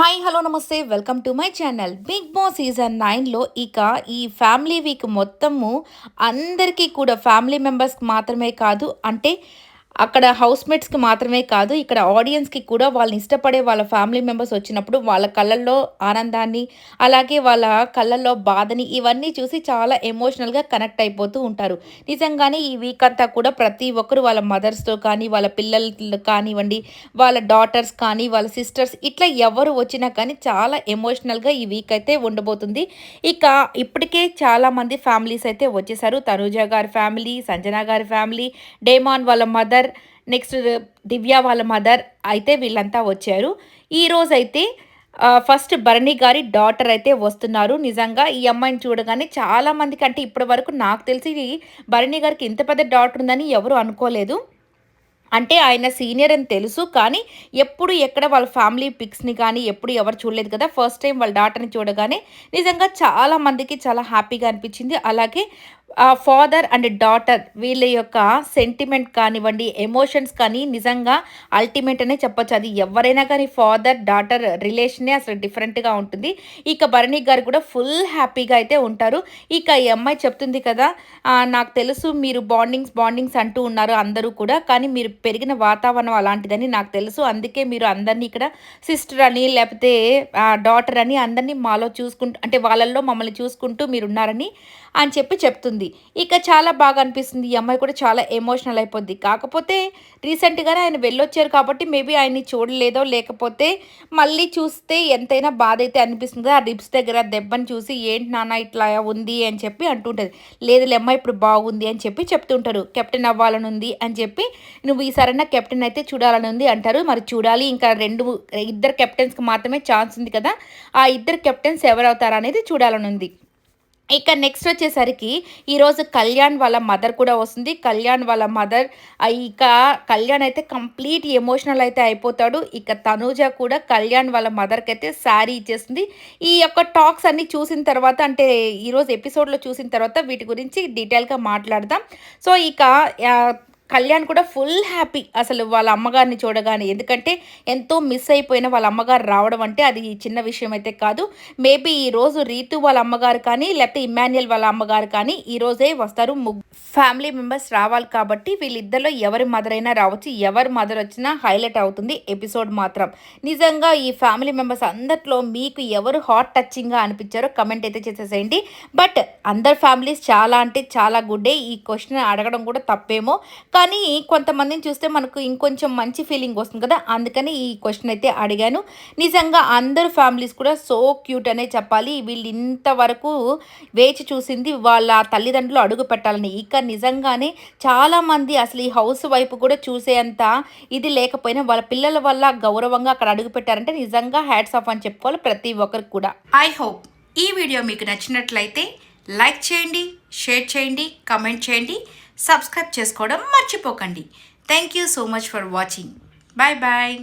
Hi hello నమస్తే. Welcome to my channel Bigg Boss season నైన్లో ఇక ఈ ఫ్యామిలీ వీక్ మొత్తము అందరికీ కూడా ఫ్యామిలీ మెంబర్స్కి మాత్రమే కాదు అంటే అక్కడ హౌస్ మేట్స్కి మాత్రమే కాదు ఇక్కడ ఆడియన్స్కి కూడా వాళ్ళని ఇష్టపడే వాళ్ళ ఫ్యామిలీ మెంబర్స్ వచ్చినప్పుడు వాళ్ళ కళ్ళల్లో ఆనందాన్ని అలాగే వాళ్ళ కళ్ళల్లో బాధని ఇవన్నీ చూసి చాలా ఎమోషనల్గా కనెక్ట్ అయిపోతూ ఉంటారు. నిజంగానే ఈ వీక్ అంతా కూడా ప్రతి ఒక్కరు వాళ్ళ మదర్స్తో కానీ వాళ్ళ పిల్లలు కానివ్వండి వాళ్ళ డాటర్స్ కానీ వాళ్ళ సిస్టర్స్ ఇట్లా ఎవరు వచ్చినా కానీ చాలా ఎమోషనల్గా ఈ వీక్ అయితే ఉండబోతుంది. ఇక ఇప్పటికే చాలామంది ఫ్యామిలీస్ అయితే వచ్చేసారు. తనూజ గారి ఫ్యామిలీ సంజన గారి ఫ్యామిలీ డేమాన్ వాళ్ళ మదర్ నెక్స్ట్ దివ్య వాళ్ళ మదర్ అయితే వీళ్ళంతా వచ్చారు. ఈరోజు అయితే ఫస్ట్ భరణి గారి డాటర్ అయితే వస్తున్నారు. నిజంగా ఈ అమ్మాయిని చూడగానే చాలా మందికి అంటే ఇప్పటి వరకు నాకు తెలిసి భరణి గారికి ఇంత పెద్ద డాటర్ ఉందని ఎవరు అనుకోలేదు. అంటే ఆయన సీనియర్ అని తెలుసు కానీ ఎప్పుడు ఎక్కడ వాళ్ళ ఫ్యామిలీ పిక్స్ని కానీ ఎప్పుడు ఎవరు చూడలేదు కదా. ఫస్ట్ టైం వాళ్ళ డాటర్ని చూడగానే నిజంగా చాలా మందికి చాలా హ్యాపీగా అనిపించింది. అలాగే ఫాదర్ అండ్ డాటర్ వీళ్ళ యొక్క సెంటిమెంట్ కానివ్వండి ఎమోషన్స్ కానీ నిజంగా అల్టిమేట్ అనే చెప్పొచ్చు. అది ఎవరైనా కానీ ఫాదర్ డాటర్ రిలేషనే అసలు డిఫరెంట్గా ఉంటుంది. ఇక భరణి గారు కూడా ఫుల్ హ్యాపీగా అయితే ఉంటారు. ఇక ఈ అమ్మాయి చెప్తుంది కదా నాకు తెలుసు మీరు బాండింగ్స్ బాండింగ్స్ అంటూ ఉన్నారు అందరూ కూడా కానీ మీరు పెరిగిన వాతావరణం అలాంటిదని నాకు తెలుసు. అందుకే మీరు అందరినీ ఇక్కడ సిస్టర్ అని లేకపోతే డాటర్ అని అందరినీ మాలో చూసుకుంటూ అంటే వాళ్ళల్లో మమ్మల్ని చూసుకుంటూ మీరు ఉన్నారని అని చెప్పి చెప్తుంది. ఇక చాలా బాగా అనిపిస్తుంది ఈ అమ్మాయి కూడా చాలా ఎమోషనల్ అయిపోద్ది. కాకపోతే రీసెంట్గానే ఆయన వెళ్ళొచ్చారు కాబట్టి మేబీ ఆయన్ని చూడలేదో లేకపోతే మళ్ళీ చూస్తే ఎంతైనా బాధ అయితే అనిపిస్తుంది. ఆ రిబ్స్ దగ్గర దెబ్బని చూసి ఏంటి నాన్న ఇట్లా ఉంది? అని చెప్పి అంటుంటుంది. లేదు అమ్మాయి ఇప్పుడు బాగుంది అని చెప్పి చెప్తుంటారు. కెప్టెన్ అవ్వాలని ఉంది అని చెప్పి నువ్వు ఈసారైనా కెప్టెన్ అయితే చూడాలని ఉంది అంటారు. మరి చూడాలి. ఇంకా రెండు ఇద్దరు కెప్టెన్స్కి మాత్రమే ఛాన్స్ ఉంది కదా. ఆ ఇద్దరు కెప్టెన్స్ ఎవరవుతారు అనేది చూడాలని ఉంది. ఇక నెక్స్ట్ వచ్చేసరికి ఈరోజు కళ్యాణ్ వాళ్ళ మదర్ కూడా వస్తుంది. కళ్యాణ్ వాళ్ళ మదర్ ఇక కళ్యాణ్ అయితే కంప్లీట్ ఎమోషనల్ అయితే అయిపోతాడు. ఇక తనూజ కూడా కళ్యాణ్ వాళ్ళ మదర్కి అయితే శారీ ఇచ్చేస్తుంది. ఈ యొక్క టాక్స్ అన్ని చూసిన తర్వాత అంటే ఈరోజు ఎపిసోడ్లో చూసిన తర్వాత వీటి గురించి డీటెయిల్గా మాట్లాడదాం. సో ఇక కళ్యాణ్ కూడా ఫుల్ హ్యాపీ. అసలు వాళ్ళ అమ్మగారిని చూడగానే. ఎందుకంటే ఎంతో మిస్ అయిపోయిన వాళ్ళ అమ్మగారు రావడం అంటే అది చిన్న విషయం అయితే కాదు. మేబీ ఈరోజు రీతు వాళ్ళ అమ్మగారు కానీ లేకపోతే ఇమాన్యుయల్ వాళ్ళ అమ్మగారు కానీ ఈరోజే వస్తారు ఫ్యామిలీ మెంబర్స్ రావాలి కాబట్టి వీళ్ళిద్దరిలో ఎవరి మదర్ అయినా రావచ్చు ఎవరి మదర్ వచ్చినా హైలైట్ అవుతుంది ఎపిసోడ్ మాత్రం. నిజంగా ఈ ఫ్యామిలీ మెంబర్స్ అందరిలో మీకు ఎవరు హాట్ టచింగ్గా అనిపించారో కమెంట్ అయితే చేసేసేయండి. బట్ అందరు ఫ్యామిలీస్ చాలా అంటే చాలా గుడ్డే ఈ క్వశ్చన్ అడగడం కూడా తప్పేమో. కానీ కొంతమందిని చూస్తే మనకు ఇంకొంచెం మంచి ఫీలింగ్ వస్తుంది కదా. అందుకని ఈ క్వశ్చన్ అయితే అడిగాను. నిజంగా అందరు ఫ్యామిలీస్ కూడా సో క్యూట్ అనే చెప్పాలి. వీళ్ళు ఇంతవరకు వేచి చూసింది వాళ్ళ తల్లిదండ్రులు అడుగు పెట్టాలని. ఇక నిజంగానే చాలామంది అసలు ఈ హౌస్ వైపు కూడా చూసేంత ఇది లేకపోయినా వాళ్ళ పిల్లల వల్ల గౌరవంగా అక్కడ అడుగుపెట్టారంటే నిజంగా హ్యాట్స్ ఆఫ్ అని చెప్పుకోవాలి ప్రతి ఒక్కరికి కూడా. ఐ హోప్ ఈ వీడియో మీకు నచ్చినట్లయితే లైక్ చేయండి షేర్ చేయండి కమెంట్ చేయండి సబ్స్క్రైబ్ చేసుకోవడం మర్చిపోకండి. Thank you so much for watching. Bye bye.